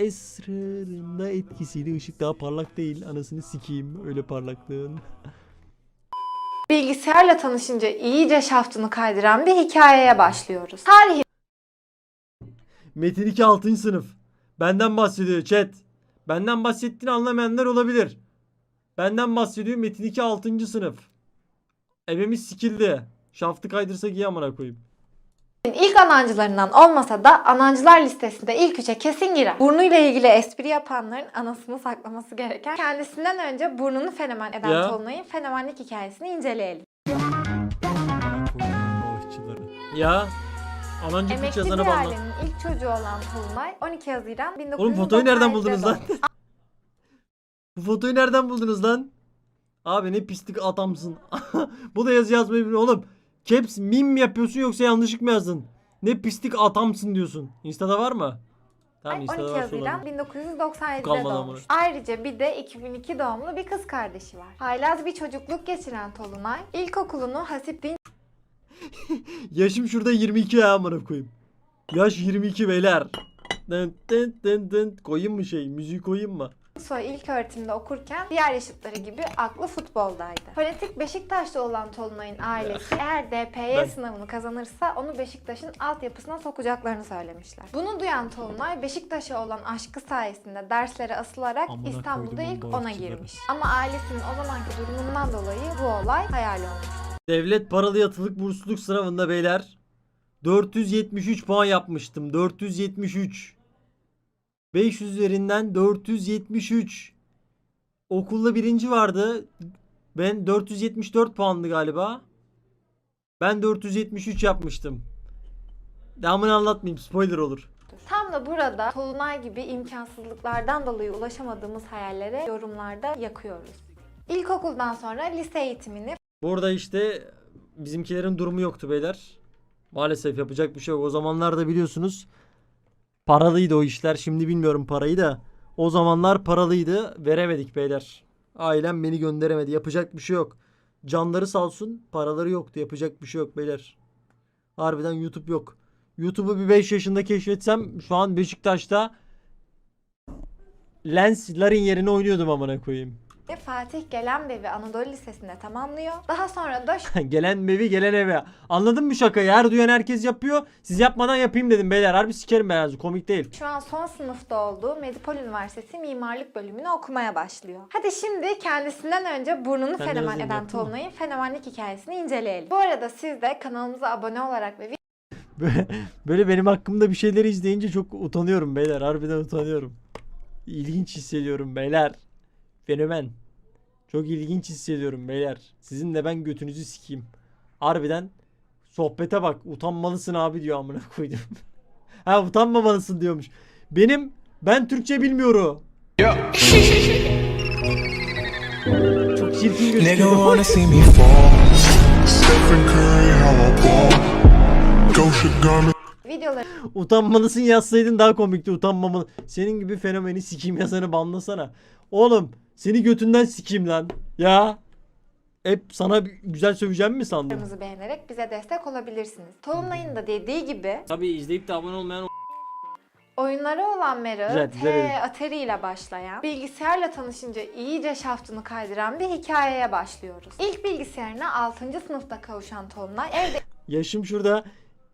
esrarında etkisiyle ışık daha parlak değil. Anasını sikeyim öyle parlaklığın. Bilgisayarla tanışınca iyice şaftını kaydıran bir hikayeye başlıyoruz. Tarihin Metin 2 6. sınıf. Benden bahsediyor chat. Benden bahsettiğini anlamayanlar olabilir. Benden bahsediyor Metin 2 6. sınıf. Evimiz sikildi. Şaftı kaydırsak iyi amına koyayım. İlk anancılarından olmasa da anancılar listesinde ilk üçe kesin girer. Burnuyla ilgili espri yapanların anasını saklaması gereken kendisinden önce burnunu fenomen eden Ya. Tolunay'ın fenomenlik hikayesini inceleyelim. Ya. Anancık hiç Emekli yazana bir banla. ailenin ilk çocuğu olan Tolunay 12 Haziran 1997'de Oğlum fotoyu nereden buldunuz lan? Bu fotoyu nereden buldunuz lan? Abi ne pislik adamsın. Bu da yazı yazmayı bilmiyor oğlum. Caps meme mi yapıyorsun yoksa yanlışlık mı yazdın? Ne pislik adamsın diyorsun. Insta'da var mı? Tamam 12 Insta'da varsa Haziran olabilir. 1997'de Kalmadı doğmuş. Ayrıca bir de 2002 doğumlu bir kız kardeşi var. Haylaz bir çocukluk geçiren Tolunay, ilkokulunu Hasip Din Yaşım şurada 22 ya amına koyayım. Yaş 22 beyler. Dın dın dın dın. Koyayım mı şey? Müziği koyayım mı? Soy ilk öğretimde okurken diğer yaşıtları gibi aklı futboldaydı. Fanatik Beşiktaşlı olan Tolunay'ın ailesi eğer DPY Ben- sınavını kazanırsa onu Beşiktaş'ın altyapısına sokacaklarını söylemişler. Bunu duyan Tolunay Beşiktaş'a olan aşkı sayesinde derslere asılarak Amına İstanbul'da koydum ilk bu ona girmiş. Ama ailesinin o zamanki durumundan dolayı bu olay hayal olmuş. Devlet paralı yatılık bursluluk sınavında beyler 473 puan yapmıştım. 473. 500 üzerinden 473. Okulda birinci vardı. Ben 474 puandı galiba. Ben 473 yapmıştım. Devamını anlatmayayım spoiler olur. Tam da burada Tolunay gibi imkansızlıklardan dolayı ulaşamadığımız hayallere yorumlarda yakıyoruz. İlkokuldan sonra lise eğitimini Burada işte bizimkilerin durumu yoktu beyler. Maalesef yapacak bir şey yok. O zamanlarda biliyorsunuz paralıydı o işler. Şimdi bilmiyorum parayı da. O zamanlar paralıydı. Veremedik beyler. Ailem beni gönderemedi. Yapacak bir şey yok. Canları sağ olsun. Paraları yoktu. Yapacak bir şey yok beyler. Harbiden YouTube yok. YouTube'u bir 5 yaşında keşfetsem şu an Beşiktaş'ta Lens Larin yerine oynuyordum amına koyayım. Fatih Gelenbevi Anadolu Lisesi'nde tamamlıyor. Daha sonra da gelen evi gelen eve. Anladın mı şakayı? Her duyan herkes yapıyor. Siz yapmadan yapayım dedim beyler. Harbi sikerim ben. Komik değil. şu an son sınıfta olduğu Medipol Üniversitesi mimarlık bölümünü okumaya başlıyor. Hadi şimdi kendisinden önce burnunu Sen fenomen eden? Tolunay'ın fenomenlik hikayesini inceleyelim. Bu arada siz de kanalımıza abone olarak ve Böyle, böyle benim hakkımda bir şeyleri izleyince çok utanıyorum beyler. Harbiden utanıyorum. İlginç hissediyorum beyler. Fenomen. Çok ilginç hissediyorum beyler. Sizin de ben götünüzü sikeyim. Harbiden sohbete bak. Utanmalısın abi diyor amına koydum. ha utanmamalısın diyormuş. Benim ben Türkçe bilmiyorum. Çok çirkin gözüküyor. videoları Utanmalısın yazsaydın daha komikti utanmamalı. Senin gibi fenomeni sikeyim yazanı banlasana. Oğlum seni götünden sikeyim lan. Ya. Hep sana güzel söveceğim mi sandın? Videolarımızı beğenerek bize destek olabilirsiniz. Tolunay'ın da dediği gibi Tabii izleyip de abone olmayan oyunlara olan Güzel, güzel T. Atari ile başlayan, bilgisayarla tanışınca iyice şaftını kaydıran bir hikayeye başlıyoruz. İlk bilgisayarına 6. sınıfta kavuşan Tolunay evde Yaşım şurada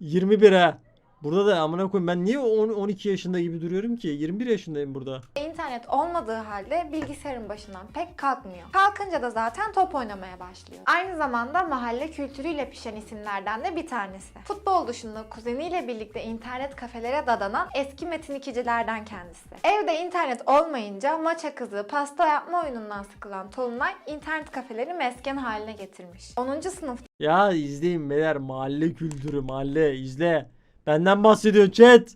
21 ha. Burada da amına koyayım ben niye 10 12 yaşında gibi duruyorum ki? 21 yaşındayım burada. internet olmadığı halde bilgisayarın başından pek kalkmıyor. Kalkınca da zaten top oynamaya başlıyor. Aynı zamanda mahalle kültürüyle pişen isimlerden de bir tanesi. Futbol dışında kuzeniyle birlikte internet kafelere dadanan eski metin ikicilerden kendisi. Evde internet olmayınca maça kızı, pasta yapma oyunundan sıkılan Tolunay internet kafeleri mesken haline getirmiş. 10. sınıfta Ya izleyin beyler mahalle kültürü mahalle izle. Benden bahsediyor chat.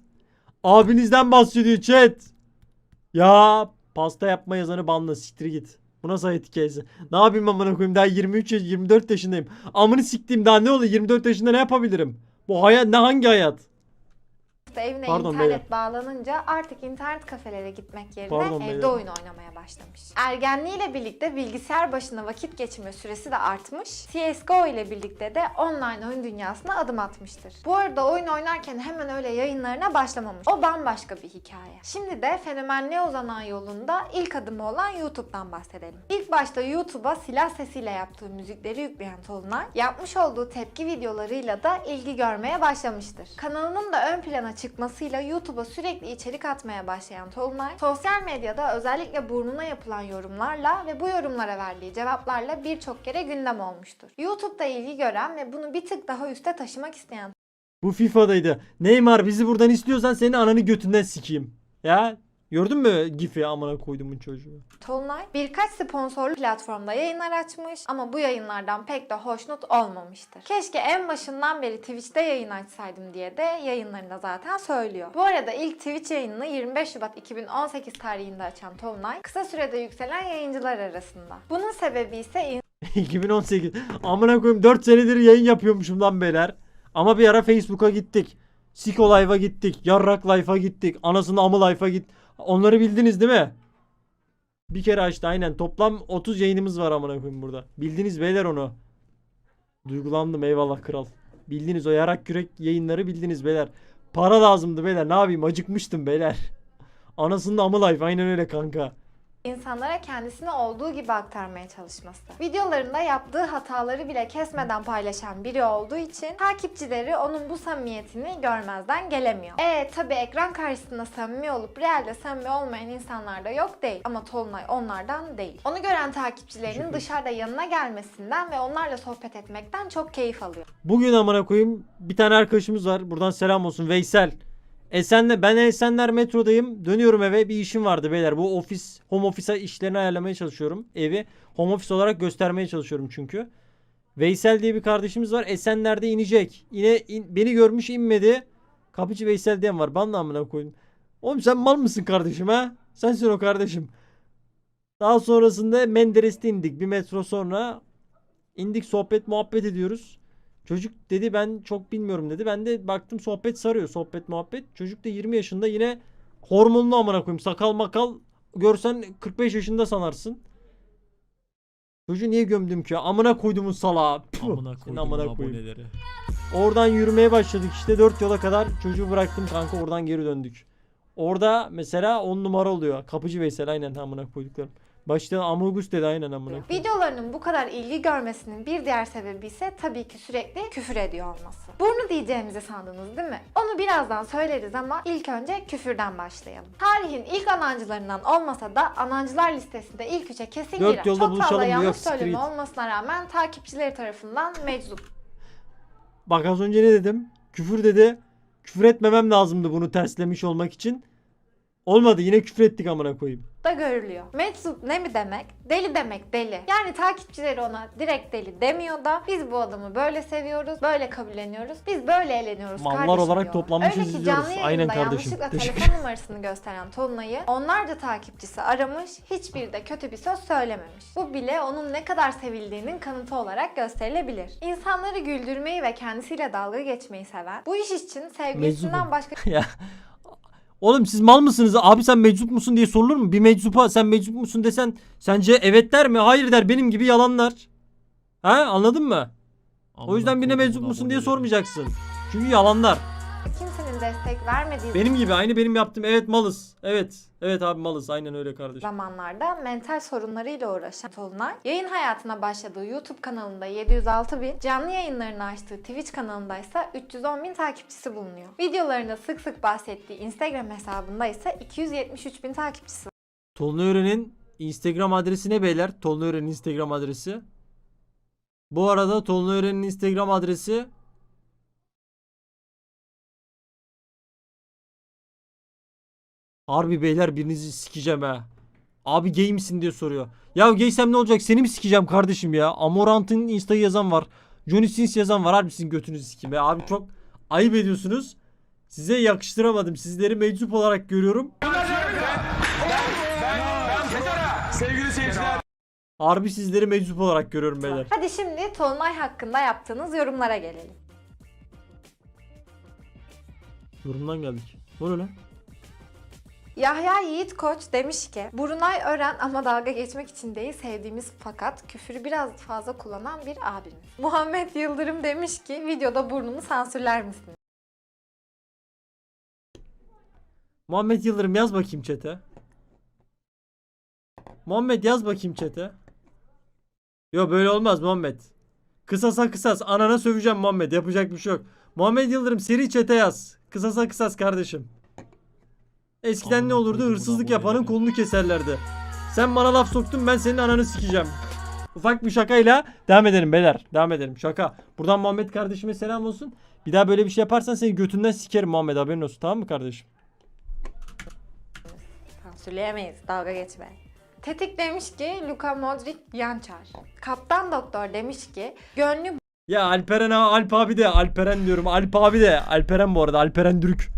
Abinizden bahsediyor chat. Ya pasta yapma yazanı banla siktir git. Bu nasıl hayat hikayesi? Ne yapayım amına koyayım daha 23 yaş 24 yaşındayım. Amını siktiğim daha ne oluyor 24 yaşında ne yapabilirim? Bu hayat ne hangi hayat? Evine Pardon internet beyler. bağlanınca artık internet kafelere gitmek yerine Pardon evde beyler. oyun oynamaya başlamış. Ergenliğiyle birlikte bilgisayar başında vakit geçirme süresi de artmış. CSGO ile birlikte de online oyun dünyasına adım atmıştır. Bu arada oyun oynarken hemen öyle yayınlarına başlamamış. O bambaşka bir hikaye. Şimdi de fenomenliğe uzanan yolunda ilk adımı olan YouTube'dan bahsedelim. İlk başta YouTube'a silah sesiyle yaptığı müzikleri yükleyen Tolunay, yapmış olduğu tepki videolarıyla da ilgi görmeye başlamıştır. Kanalının da ön plana çıkmasıyla YouTube'a sürekli içerik atmaya başlayan Tolunay, sosyal medyada özellikle burnuna yapılan yorumlarla ve bu yorumlara verdiği cevaplarla birçok kere gündem olmuştur. YouTube'da ilgi gören ve bunu bir tık daha üste taşımak isteyen Bu FIFA'daydı. Neymar bizi buradan istiyorsan seni ananı götünden sikeyim. Ya gördün mü Gif'i amına koydumun çocuğu. Tolunay birkaç sponsorlu platformda yayınlar açmış ama bu yayınlardan pek de hoşnut olmamıştır. Keşke en başından beri Twitch'te yayın açsaydım diye de yayınlarında zaten söylüyor. Bu arada ilk Twitch yayınını 25 Şubat 2018 tarihinde açan Tolunay kısa sürede yükselen yayıncılar arasında. Bunun sebebi ise 2018. Amına koyayım 4 senedir yayın yapıyormuşum lan beyler. Ama bir ara Facebook'a gittik. Siko Live'a gittik. Yarrak Life'a gittik. Anasının amı Life'a git. Onları bildiniz değil mi? Bir kere açtı aynen. Toplam 30 yayınımız var amına koyayım burada. Bildiniz beyler onu. Duygulandım eyvallah kral. Bildiniz o yarak kürek yayınları bildiniz beyler. Para lazımdı beyler. Ne yapayım acıkmıştım beyler. Anasının amı life aynen öyle kanka. İnsanlara kendisini olduğu gibi aktarmaya çalışması. Videolarında yaptığı hataları bile kesmeden paylaşan biri olduğu için takipçileri onun bu samimiyetini görmezden gelemiyor. E tabi ekran karşısında samimi olup realde samimi olmayan insanlar da yok değil. Ama Tolunay onlardan değil. Onu gören takipçilerinin dışarıda yanına gelmesinden ve onlarla sohbet etmekten çok keyif alıyor. Bugün amına koyayım bir tane arkadaşımız var. Buradan selam olsun Veysel. Esenler ben Esenler metrodayım. Dönüyorum eve bir işim vardı beyler. Bu ofis home office işlerini ayarlamaya çalışıyorum. Evi home office olarak göstermeye çalışıyorum çünkü. Veysel diye bir kardeşimiz var. Esenler'de inecek. Yine in- beni görmüş inmedi. Kapıcı Veysel diyen var. Ben de amına koyayım. Oğlum sen mal mısın kardeşim ha? Sensin o kardeşim. Daha sonrasında Menderes'te indik. Bir metro sonra indik sohbet muhabbet ediyoruz. Çocuk dedi ben çok bilmiyorum dedi. Ben de baktım sohbet sarıyor. Sohbet muhabbet. Çocuk da 20 yaşında yine hormonlu amına koyayım. Sakal makal görsen 45 yaşında sanarsın. Çocuğu niye gömdüm ki? Amına koydumun salağı. Puh, Amına koydum amına aboneleri. Oradan yürümeye başladık işte 4 yola kadar çocuğu bıraktım kanka oradan geri döndük. Orada mesela 10 numara oluyor. Kapıcı Veysel aynen amına koyduklarım. Başta Amogus dedi aynen amına. Videolarının bu kadar ilgi görmesinin bir diğer sebebi ise tabii ki sürekli küfür ediyor olması. Burnu diyeceğimizi sandınız değil mi? Onu birazdan söyleriz ama ilk önce küfürden başlayalım. Tarihin ilk anancılarından olmasa da anancılar listesinde ilk üçe kesin Dört giren yolda çok buluşalım fazla yanlış söyleme olmasına rağmen takipçileri tarafından meczup. Bak az önce ne dedim? Küfür dedi. Küfür etmemem lazımdı bunu terslemiş olmak için. Olmadı yine küfür ettik amına koyayım. Da görülüyor. Meczup ne mi demek? Deli demek deli. Yani takipçileri ona direkt deli demiyor da biz bu adamı böyle seviyoruz, böyle kabulleniyoruz, biz böyle eğleniyoruz Mallar kardeşim olarak diyor. toplanmışız, Öyle ki izliyoruz. canlı Aynen yayında kardeşim. yanlışlıkla Teşekkür telefon numarasını gösteren Tolunay'ı onlarca takipçisi aramış, hiçbiri de kötü bir söz söylememiş. Bu bile onun ne kadar sevildiğinin kanıtı olarak gösterilebilir. İnsanları güldürmeyi ve kendisiyle dalga geçmeyi seven, bu iş için sevgilisinden başka ya. Oğlum siz mal mısınız? Abi sen meczup musun diye sorulur mu? Bir meczupa sen meczup musun desen sence evet der mi? Hayır der. Benim gibi yalanlar. Ha anladın mı? Amına O yüzden birine meczup musun diye sormayacaksın. Çünkü yalanlar. Kimsenin destek vermediği Benim gibi aynı benim yaptığım. Evet malız. Evet. Evet abi malız. Aynen öyle kardeşim. zamanlarda mental sorunlarıyla uğraşan Tolunay, yayın hayatına başladığı YouTube kanalında 706 bin, canlı yayınlarını açtığı Twitch kanalında ise 310 bin takipçisi bulunuyor. Videolarında sık sık bahsettiği Instagram hesabında ise 273 bin takipçisi var. Tolunay Ören'in Instagram adresi ne beyler? Tolunay Ören'in Instagram adresi. Bu arada Tolunay Ören'in Instagram adresi Harbi beyler birinizi sikeceğim ha. Abi gay misin diye soruyor. Ya gaysem ne olacak? Seni mi sikeceğim kardeşim ya? Amorant'ın Insta'yı yazan var. Johnny Sins yazan var. Harbi sizin götünüzü sikeyim ya. Abi çok ayıp ediyorsunuz. Size yakıştıramadım. Sizleri meczup olarak görüyorum. Sevgili seyirciler. Harbi sizleri meczup olarak görüyorum beyler. Hadi şimdi Tolunay hakkında yaptığınız yorumlara gelelim. Yorumdan geldik. Ne oluyor lan? Yahya Yiğit Koç demiş ki Burunay öğren ama dalga geçmek için değil sevdiğimiz fakat küfürü biraz fazla kullanan bir abimiz. Muhammed Yıldırım demiş ki videoda burnunu sansürler misin? Muhammed Yıldırım yaz bakayım çete. Muhammed yaz bakayım çete. Yo böyle olmaz Muhammed. Kısasa kısas anana söveceğim Muhammed yapacak bir şey yok. Muhammed Yıldırım seri çete yaz. Kısasa kısas kardeşim. Eskiden ne olurdu hırsızlık yapanın kolunu keserlerdi. Sen bana laf soktun ben senin ananı sikeceğim. Ufak bir şakayla devam edelim beyler. Devam edelim şaka. Buradan Muhammed kardeşime selam olsun. Bir daha böyle bir şey yaparsan seni götünden sikerim Muhammed haberin olsun tamam mı kardeşim? Sansürleyemeyiz dalga geçme. Tetik demiş ki Luka Modric Yançar. Kaptan Doktor demiş ki gönlü Ya Alperen ha Alp abi de Alperen diyorum Alp abi de Alperen bu arada Alperen Dürük.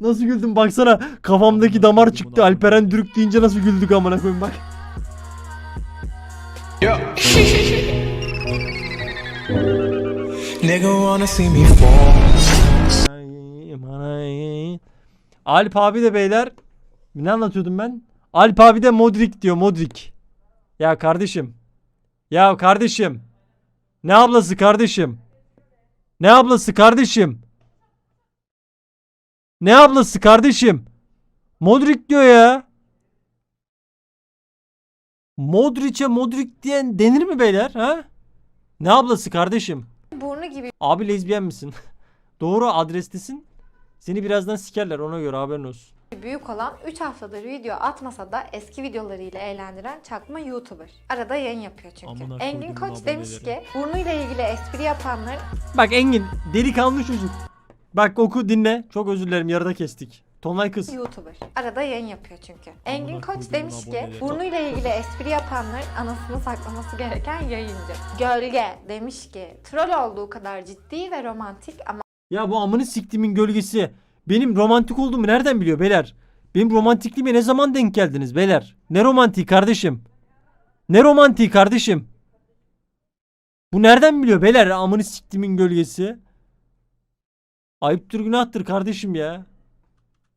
Nasıl güldüm baksana kafamdaki damar çıktı Alperen Dürük deyince nasıl güldük amına koyayım bak. Nigga wanna see me fall. Ay, aman ay. Alp abi de beyler ne anlatıyordum ben? Alp abi de Modric diyor Modric. Ya kardeşim. Ya kardeşim. Ne ablası kardeşim? Ne ablası kardeşim? Ne ablası kardeşim? Modric diyor ya. Modric'e Modric diyen denir mi beyler ha? Ne ablası kardeşim? burnu gibi Abi lezbiyen misin? Doğru adrestesin. Seni birazdan sikerler ona göre haberin olsun. büyük olan 3 haftadır video atmasa da eski videolarıyla eğlendiren çakma YouTuber. Arada yayın yapıyor çünkü. Amına Engin Koç demiş ki burnuyla ilgili espri yapanların Bak Engin delikanlı çocuk. Bak oku dinle. Çok özür dilerim yarıda kestik. Tonlay kız. YouTuber. Arada yayın yapıyor çünkü. Engin Koç demiş ki burnuyla ilgili espri yapanların anasını saklaması gereken yayıncı. Gölge demiş ki troll olduğu kadar ciddi ve romantik ama Ya bu amını siktimin gölgesi. Benim romantik olduğumu nereden biliyor beyler? Benim romantikliğime ne zaman denk geldiniz beyler? Ne romantik kardeşim? Ne romantik kardeşim? Bu nereden biliyor beyler amını siktimin gölgesi? Ayıptır günahtır kardeşim ya.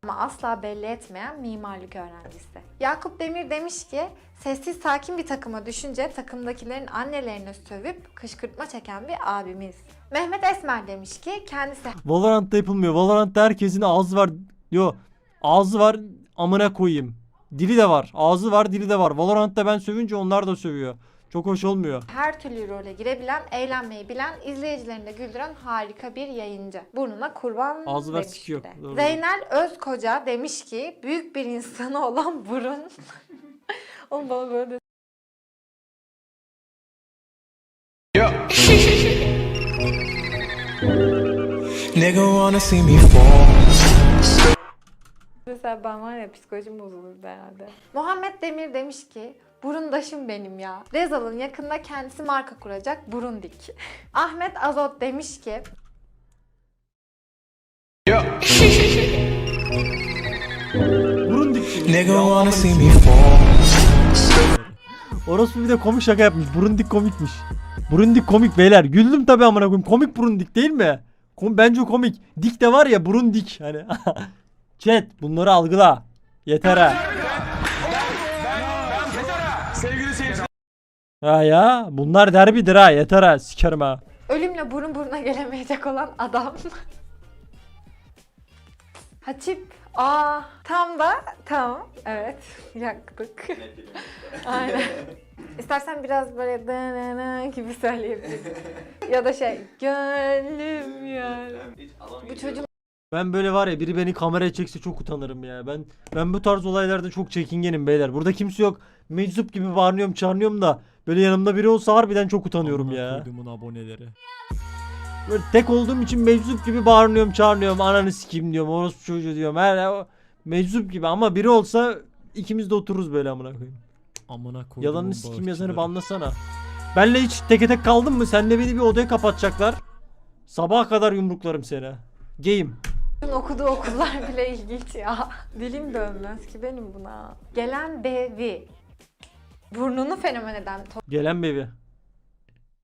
ama asla belli etmeyen mimarlık öğrencisi. Yakup Demir demiş ki sessiz sakin bir takıma düşünce takımdakilerin annelerini sövüp kışkırtma çeken bir abimiz. Mehmet Esmer demiş ki kendisi Valorant'ta yapılmıyor. Valorant'ta herkesin ağzı var. Yo ağzı var amına koyayım. Dili de var. Ağzı var dili de var. Valorant'ta ben sövünce onlar da sövüyor. Çok hoş olmuyor. her türlü role girebilen, eğlenmeyi bilen, izleyicilerini de güldüren harika bir yayıncı. Burnuna kurban Ağzı var, demiş siki yok. bir de. Doğru. Zeynel Özkoca demiş ki büyük bir insanı olan burun. Oğlum bana böyle de- Nigga wanna see me fall. Mesela ben var ya psikolojim bozulurdu herhalde. Muhammed Demir demiş ki burundaşım benim ya. Rezal'ın yakında kendisi marka kuracak burundik. Ahmet Azot demiş ki Burun dikti. Nigga wanna see me fall. Orospu bir de komik şaka yapmış. Burun dik komikmiş. Burun dik komik beyler. Güldüm tabi amına koyayım. Komik burun dik değil mi? Kom bence komik. Dik de var ya burun dik. Hani. Chat bunları algıla. Yeter ha. Ha ya bunlar derbidir ha yeter ha sikerim ha. ölümle burun buruna gelemeyecek olan adam. Hatip. Aa tam da tamam. Evet yaktık. Aynen. İstersen biraz böyle dınını gibi söyleyebilirsin. ya da şey gönlüm ya. Bu çocuğun Ben böyle var ya biri beni kameraya çekse çok utanırım ya. Ben ben bu tarz olaylarda çok çekingenim beyler. Burada kimse yok. Meczup gibi bağırıyorum çağırıyorum da böyle yanımda biri olsa harbiden çok utanıyorum Amına ya. koyduğumun aboneleri. Böyle tek olduğum için meczup gibi bağırıyorum çağırıyorum. Ananı sikeyim diyorum. Orospu çocuğu diyorum. Her meczup gibi ama biri olsa ikimiz de otururuz böyle amına koyayım. Amına koyduğumun Yalanını sikim yazanı bağışçıları. banlasana. Benle hiç teke tek kaldın mı? Senle beni bir odaya kapatacaklar. Sabaha kadar yumruklarım seni. Game. okuduğu okullar bile ilginç ya. Dilim dönmez ki benim buna. Gelen bevi. Burnunu fenomen eden Gelen bebi.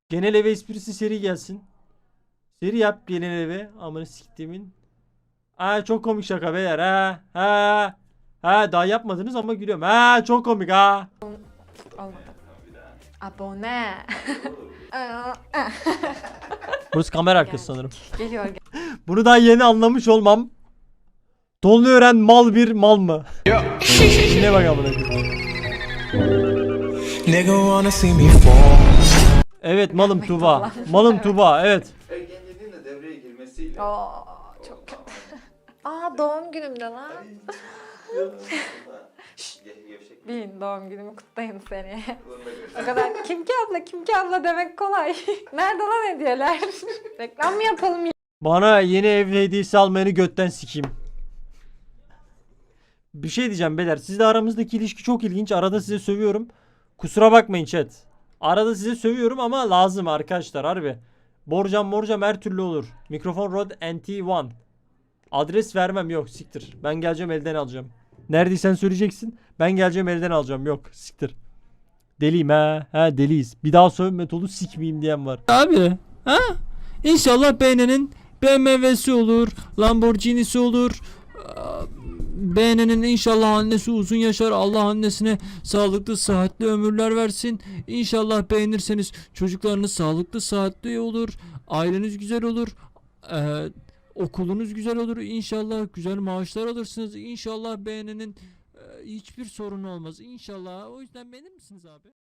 Genel eve esprisi seri gelsin. Seri yap gelin evi. Amını siktimin. Aa çok komik şaka beyler ha. Ha. Ha daha yapmadınız ama gülüyorum. Ha çok komik ha. Olmadı. Abone. Burası kamera arkası sanırım. geliyor. Bunu daha yeni anlamış olmam. Dolunu öğren mal bir mal mı? ne bak amına koyayım. Nigga wanna see me fall. Evet malım Tuba. Malım Tuba evet. Ergenliğin de devreye girmesiyle Oo, çok kötü. Aa doğum günümde lan. Bin doğum günümü kutlayın seni. o kadar kim ki abla kim ki abla demek kolay. Nerede lan hediyeler? Reklam mı yapalım Bana yeni ev hediyesi almayanı götten sikeyim. Bir şey diyeceğim beyler. Sizle aramızdaki ilişki çok ilginç. Arada size sövüyorum. Kusura bakmayın chat. Arada size sövüyorum ama lazım arkadaşlar harbi. Borcam morcam her türlü olur. Mikrofon Rod NT1. Adres vermem yok siktir. Ben geleceğim elden alacağım. Neredeysen söyleyeceksin. Ben geleceğim elden alacağım. Yok siktir. Deliyim ha. Ha deliyiz. Bir daha sövme tolu sikmeyeyim diyen var. Abi ha? İnşallah beğenenin BMW'si olur, Lamborghini'si olur. Beğenenin inşallah annesi uzun yaşar. Allah annesine sağlıklı, sıhhatli ömürler versin. İnşallah beğenirseniz çocuklarınız sağlıklı, sıhhatli olur. Aileniz güzel olur. Ee, okulunuz güzel olur. İnşallah güzel maaşlar alırsınız. İnşallah beğenenin e, hiçbir sorun olmaz. İnşallah. O yüzden beğenir misiniz abi?